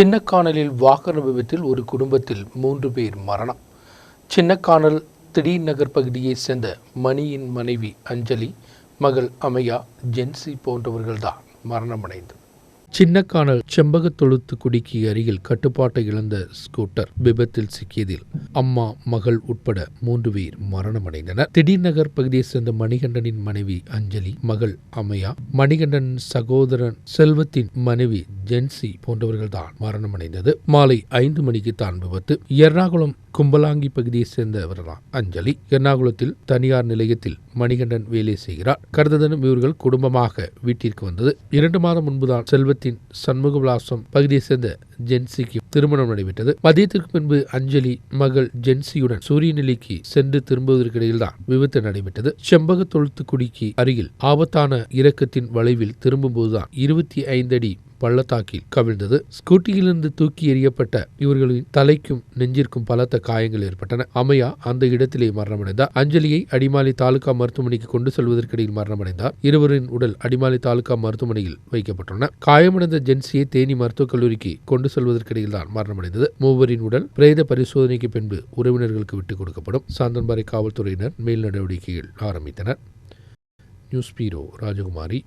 சின்னக்கானலில் வாகன விபத்தில் ஒரு குடும்பத்தில் மூன்று பேர் மரணம். சின்னக்கானல் திடீர் நகர் பகுதியைச் சேர்ந்த மணியின் மனைவி அஞ்சலி மகள் அமையா ஜென்சி போன்றவர்கள்தான் மரணமடைந்தது. சின்னக்கானல் செம்பகத்தொழுத்து குடிக்கு அருகில் கட்டுப்பாட்டை இழந்த ஸ்கூட்டர் விபத்தில் சிக்கியதில் அம்மா மகள் உட்பட மூன்று பேர் மரணமடைந்தனர். திடீர் நகர் பகுதியைச் சேர்ந்த மணிகண்டனின் மனைவி அஞ்சலி மகள் அமையா மணிகண்டன் சகோதரன் செல்வத்தின் மனைவி ஜென்சி போன்றவர்கள்தான் மரணமடைந்தது. மாலை ஐந்து மணிக்கு தான் விபத்து. எர்ணாகுளம் கும்பலாங்கி பகுதியைச் சேர்ந்தவர்தான். அஞ்சலி எர்ணாகுளத்தில் தனியார் நிலையத்தில் மணிகண்டன் வேலை செய்கிறார். கடந்த தினம் இவர்கள் குடும்பமாக வீட்டிற்கு வந்தது. இரண்டு மாதம் முன்புதான் செல்வத்தின் சண்முக விலாசம் பகுதியைச் சேர்ந்த ஜென்சிக்கு திருமணம் நடைபெற்றது. மதியத்திற்கு பின்பு அஞ்சலி மகள் ஜென்சியுடன் சூரியநிலைக்கு சென்று திரும்புவதற்கிடையில் தான் விபத்து நடைபெற்றது. செம்பக தொழுத்துக்குடிக்கு அருகில் ஆபத்தான இறக்கத்தின் வளைவில் திரும்பும்போதுதான் இருபத்தி ஐந்து அடி பள்ளத்தாக்கில் கவிழ்ந்தது. ஸ்கூட்டியிலிருந்து தூக்கி எறியப்பட்ட இவர்களின் தலைக்கும் நெஞ்சிற்கும் பலத்த காயங்கள் ஏற்பட்டன. அமையா அந்த இடத்திலே மரணமடைந்தார். அஞ்சலியை அடிமாலி தாலுகா மருத்துவமனைக்கு கொண்டு செல்வதற்கிடையில் மரணமடைந்தார். இருவரின் உடல் அடிமாலி தாலுகா மருத்துவமனையில் வைக்கப்பட்டுள்ளன. காயமடைந்த ஜென்சியை தேனி மருத்துவக் கல்லூரிக்கு கொண்டு செல்வதற்கிடையில் தான் மரணமடைந்தது. மூவரின் உடல் பிரேத பரிசோதனைக்கு பின்பு உறவினர்களுக்கு விட்டுக் கொடுக்கப்படும். சாந்தன்பாறை காவல்துறையினர் மேல் நடவடிக்கைகள் ஆரம்பித்தனர். News bureau Rajakumari.